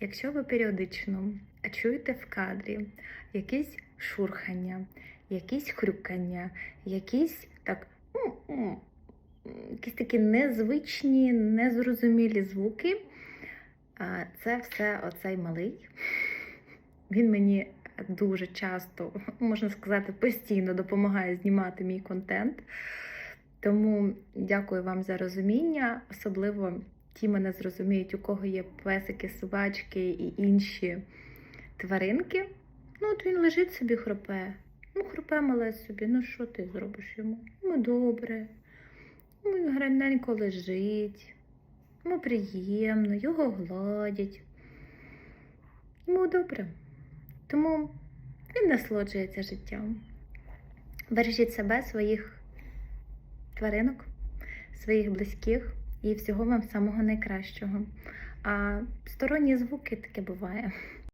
якщо ви періодично чуєте в кадрі якісь шурхання, якісь хрюкання, якісь так. Якісь такі незвичні, незрозумілі звуки. Це все оцей малий. Він мені дуже часто, можна сказати, постійно допомагає знімати мій контент. Тому дякую вам за розуміння. Особливо ті мене зрозуміють, у кого є песики, собачки і інші тваринки. Ну, от він лежить собі, хропе. Ну, хропе мале собі. Ну, що ти зробиш йому? Йому добре. Ну, Він граненько лежить. Йому приємно, його гладять. Йому добре. Тому він насолоджується життям. Бережіть себе, своїх тваринок, своїх близьких і всього вам самого найкращого. А сторонні звуки таке буває.